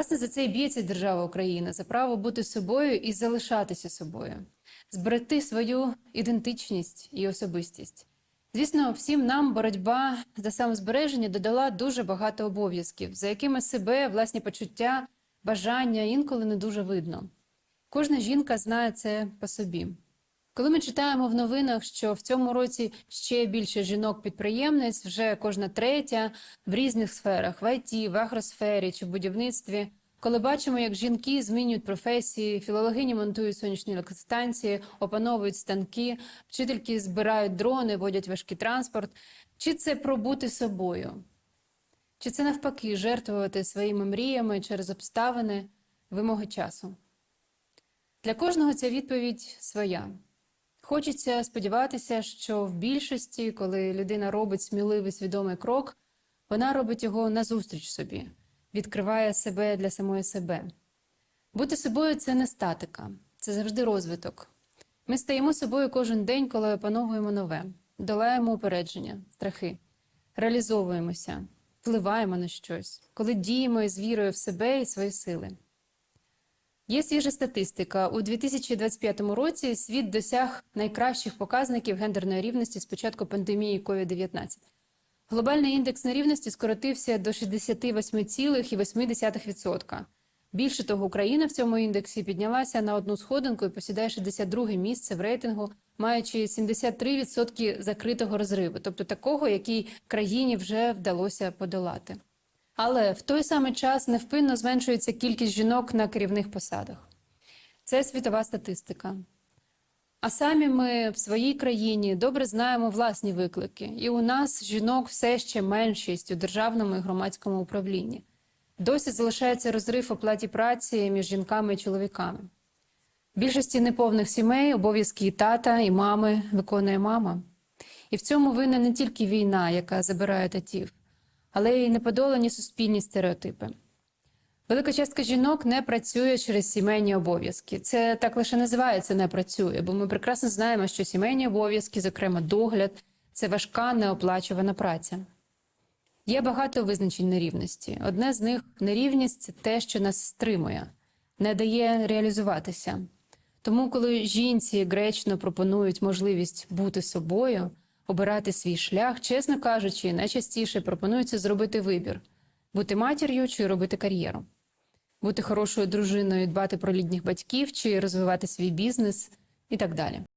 Власне, за це і б'ється держава Україна за право бути собою і залишатися собою, зберегти свою ідентичність і особистість. Звісно, всім нам боротьба за самозбереження додала дуже багато обов'язків, за якими себе, власні почуття, бажання інколи не дуже видно. Кожна жінка знає це по собі. Коли ми читаємо в новинах, що в цьому році ще більше жінок-підприємниць, вже кожна третя в різних сферах в ІТ, в агросфері чи в будівництві. Коли бачимо, як жінки змінюють професії, філологині монтують сонячні електростанції, опановують станки, вчительки збирають дрони, водять важкий транспорт, чи це про бути собою? Чи це навпаки жертвувати своїми мріями через обставини, вимоги часу? Для кожного ця відповідь своя. Хочеться сподіватися, що в більшості, коли людина робить сміливий свідомий крок, вона робить його назустріч собі, відкриває себе для самої себе. Бути собою це не статика, це завжди розвиток. Ми стаємо собою кожен день, коли опановуємо нове, долаємо упередження, страхи, реалізовуємося, впливаємо на щось, коли діємо із вірою в себе і свої сили. Є свіжа статистика. У 2025 році світ досяг найкращих показників гендерної рівності з початку пандемії COVID-19. Глобальний індекс нерівності скоротився до 68,8%. Більше того, Україна в цьому індексі піднялася на одну сходинку і посідає 62 місце в рейтингу, маючи 73% закритого розриву, тобто такого, який країні вже вдалося подолати. Але в той самий час невпинно зменшується кількість жінок на керівних посадах. Це світова статистика. А самі ми в своїй країні добре знаємо власні виклики, і у нас жінок все ще меншість у державному і громадському управлінні. Досі залишається розрив оплаті праці між жінками і чоловіками. В більшості неповних сімей обов'язки і тата, і мами виконує мама. І в цьому винна не тільки війна, яка забирає татів, але й неподолані суспільні стереотипи. Велика частка жінок не працює через сімейні обов'язки. Це так лише називається не працює, бо ми прекрасно знаємо, що сімейні обов'язки, зокрема догляд, це важка неоплачувана праця. Є багато визначень нерівності. Одне з них нерівність це те, що нас стримує, не дає реалізуватися. Тому, коли жінці гречно пропонують можливість бути собою, обирати свій шлях, чесно кажучи, найчастіше пропонується зробити вибір: бути матір'ю чи робити кар'єру, бути хорошою дружиною, дбати про літніх батьків чи розвивати свій бізнес і так далі.